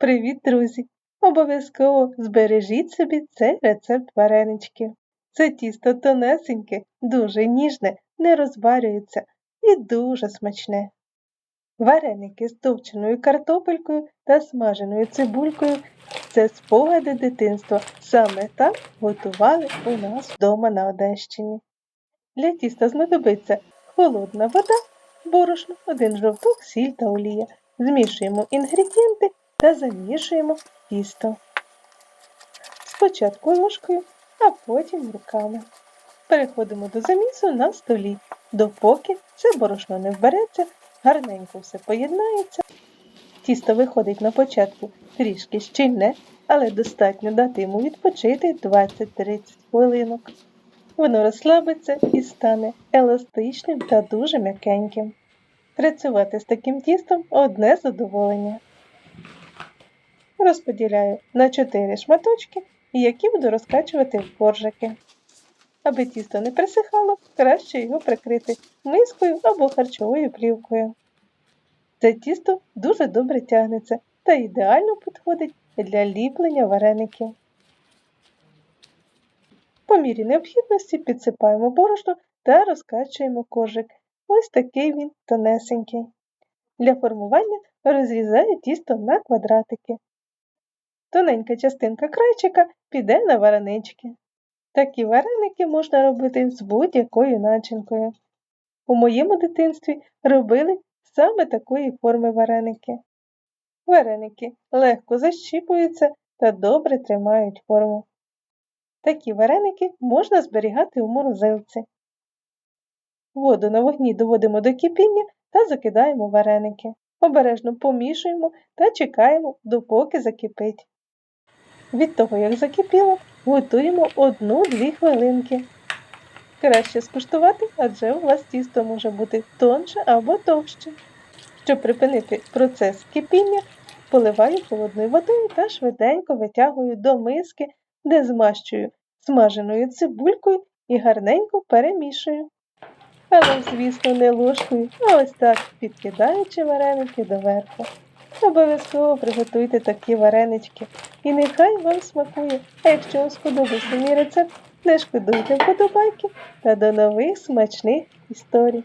Привіт, друзі! Обов'язково збережіть собі цей рецепт вареничків. Це тісто тонесеньке, дуже ніжне, не розварюється і дуже смачне. Вареники з товченою картопелькою та смаженою цибулькою це спогади дитинства. Саме так готували у нас вдома на Одещині. Для тіста знадобиться холодна вода, борошно, один жовток, сіль та олія. Змішуємо інгредієнти та замішуємо тісто. Спочатку ложкою, а потім руками. Переходимо до замісу на столі, допоки це борошно не вбереться, гарненько все поєднається. Тісто виходить на початку трішки щільне, але достатньо дати йому відпочити 20-30 хвилинок. Воно розслабиться і стане еластичним та дуже м'якеньким. Працювати з таким тістом одне задоволення. Розподіляю на 4 шматочки, які буду розкачувати в коржики. Аби тісто не присихало, краще його прикрити мискою або харчовою плівкою. Це тісто дуже добре тягнеться та ідеально підходить для ліплення вареників. По мірі необхідності підсипаємо борошно та розкачуємо коржик. Ось такий він тонесенький. Для формування розрізаю тісто на квадратики. Тоненька частинка крайчика піде на варенички. Такі вареники можна робити з будь-якою начинкою. У моєму дитинстві робили саме такої форми вареники. Вареники легко защіпуються та добре тримають форму. Такі вареники можна зберігати у морозилці. Воду на вогні доводимо до кипіння та закидаємо вареники. Обережно помішуємо та чекаємо, допоки закипить. Від того, як закипіло, готуємо 1-2 хвилинки. Краще скуштувати, адже у вас тісто може бути тонше або товще. Щоб припинити процес кипіння, поливаю холодною водою та швиденько витягую до миски, де змащую смаженою цибулькою і гарненько перемішую. Але, звісно, не ложкою, а ось так підкидаючи вареники доверху. Обов'язково приготуйте такі варенички і нехай вам смакує. А якщо вам сподобався мій рецепт, не шкодуйте вподобайки та до нових смачних історій.